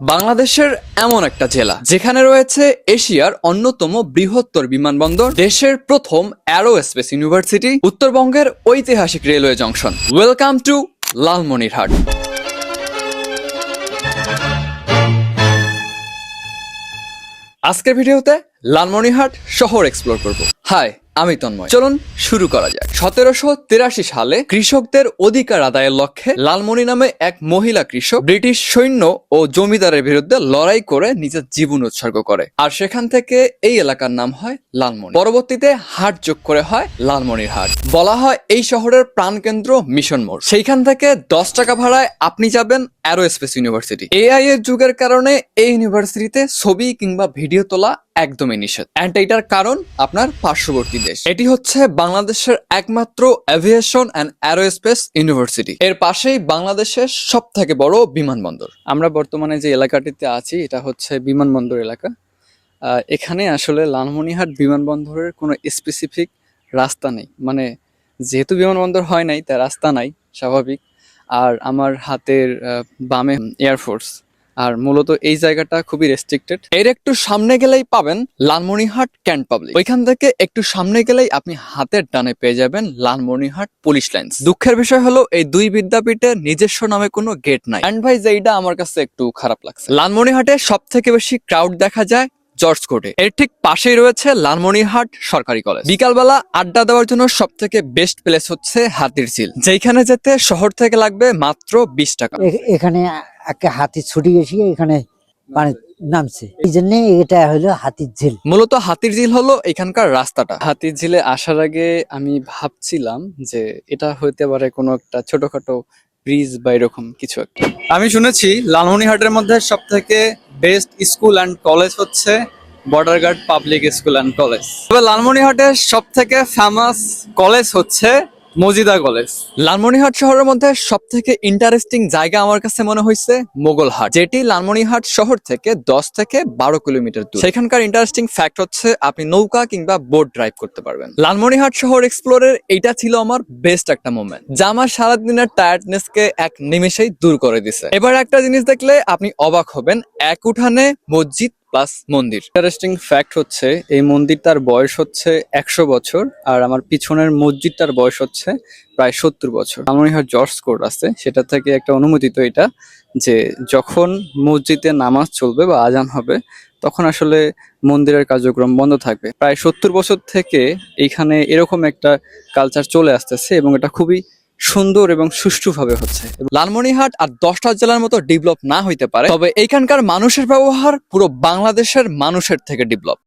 বাংলাদেশের এমন একটা জেলা, যেখানে রয়েছে এশিয়ার অন্যতম বৃহত্তর বিমানবন্দর, দেশের প্রথম অ্যারো স্পেস ইউনিভার্সিটি, উত্তরবঙ্গের ঐতিহাসিক railway junction. Welcome to Lalmonirhat. আজকের ভিডিওতে লালমনিরহাট শহর এক্সপ্লোর করব। হাই আমি তন্ময়। চলুন শুরু করা যাক। সতেরোশো তিরাশি সালে কৃষকদের অধিকার আদায়ের লক্ষ্যে লালমনি নামে এক মহিলা কৃষক ব্রিটিশ সৈন্য ও জমিদারের বিরুদ্ধে লড়াই করে নিজের জীবন উৎসর্গ করে। আর সেখান থেকে এই এলাকার নাম হয় লালমনি। পরবর্তীতে হাট যোগ করে হয় লালমনির হাট। বলা হয় এই শহরের প্রাণকেন্দ্র মিশন মোড়। সেইখান থেকে দশ টাকা ভাড়ায় আপনি যাবেন অ্যারোস্পেস ইউনিভার্সিটি। এআই এর যুগের কারণে এই ইউনিভার্সিটিতে ছবি কিংবা ভিডিও তোলা একদমই নিষেধ। অ্যান্ড এটার কারণ আপনার পার্শ্ববর্তী দেশ। এটি হচ্ছে বাংলাদেশের একমাত্র এভিয়েশন অ্যান্ড অ্যারোস্পেস ইউনিভার্সিটি এর পাশেই বাংলাদেশের সব থেকে বড় বিমানবন্দর। আমরা বর্তমানে যে এলাকাটিতে আছি, এটা হচ্ছে বিমানবন্দর এলাকা। এখানে আসলে লালমনিহাট বিমানবন্দরের কোনো স্পেসিফিক রাস্তা নেই। মানে যেহেতু বিমানবন্দর হয় নাই তার রাস্তা নাই, স্বাভাবিক। আর আমার হাতের বামে এয়ারফোর্স আর মূলত এই জায়গাটা খুবই রেস্ট্রিক্টেড এর একটু সামনে গেলেই পাবেন লালমনিহাট ক্যান্ট পাবলিক। ওইখান থেকে একটু সামনে গেলেই আপনি হাতের ডানে পেয়ে যাবেন লালমনিহাট পুলিশ লাইন দুঃখের বিষয় হলো, এই দুই বিদ্যাপীঠে নিজস্ব নামে কোনো গেট নাই। অ্যান্ড ভাই, যেইটা আমার কাছে একটু খারাপ লাগছে। লালমনিহাটে সব থেকে বেশি ক্রাউড দেখা যায় জর্জ কোর্টে এর ঠিক পাশেই রয়েছে লালমনিরহাট সরকারি কলেজ। বিকালবেলা আড্ডা দেওয়ার জন্য সব থেকে বেস্ট প্লেস হচ্ছে হাতির ঝিল যেখানে যেতে শহর থেকে লাগবে মাত্র বিশ টাকা। এখানে একটা হাতি ছুটি এসে এখানে পানি নামছে। এই জন্য এটা হলো হাতির ঝিল। মূলত হাতির ঝিল হলো এখানকার রাস্তাটা। হাতির ঝিলে আসার আগে আমি ভাবছিলাম যে এটা হইতে পারে কোনো একটা ছোটখাটো ব্রিজ বা এরকম কিছু একটা। আমি শুনেছি লালমনিহাটের মধ্যে সব থেকে বেস্ট স্কুল অ্যান্ড কলেজ হচ্ছে border guard public school and college. তবে লালমনিহাটের সব থেকে ফেমাস কলেজ হচ্ছে মজিদা কলেজ। লালমনিহাট শহরের মধ্যে সব থেকে ইন্টারেস্টিং জায়গা আমার কাছে মনে হয়েছে মোগলহাট যেটি লালমনিহাট শহর থেকে দশ থেকে বারো কিলোমিটার দূর। সেখানকার ইন্টারেস্টিং ফ্যাক্ট হচ্ছে আপনি নৌকা কিংবা বোট ড্রাইভ করতে পারবেন। লালমনিহাট শহর এক্সপ্লোরের এইটা ছিল আমার বেস্ট একটা মোমেন্ট যা আমার সারাদিনের টায়ার্ডনেস কে এক নিমেষেই দূর করে দিছে। এবার একটা জিনিস দেখলে আপনি অবাক হবেন, এক উঠানে মসজিদ প্লাস মন্দির। ইন্টারেস্টিং ফ্যাক্ট হচ্ছে, এই মন্দিরটার বয়স হচ্ছে একশো বছর, আর আমার পিছনের মসজিদটার বয়স হচ্ছে প্রায় সত্তর বছর। লালমনিহাট জর্জ কোর্ট আছে, সেটা থেকে একটা অনুমোদিত এটা, যে যখন মসজিদে নামাজ চলবে বা আজান হবে, তখন আসলে মন্দিরের কার্যক্রম বন্ধ থাকবে। প্রায় সত্তর বছর থেকে এইখানে এরকম একটা কালচার চলে আসতেছে এবং এটা খুবই সুন্দর এবং সুষ্ঠুভাবে হচ্ছে। লালমনিহাট আর দশটা জেলার মতো ডেভেলপ না হইতে পারে, তবে এখানকার মানুষের ব্যবহার পুরো বাংলাদেশের মানুষের থেকে ডেভেলপ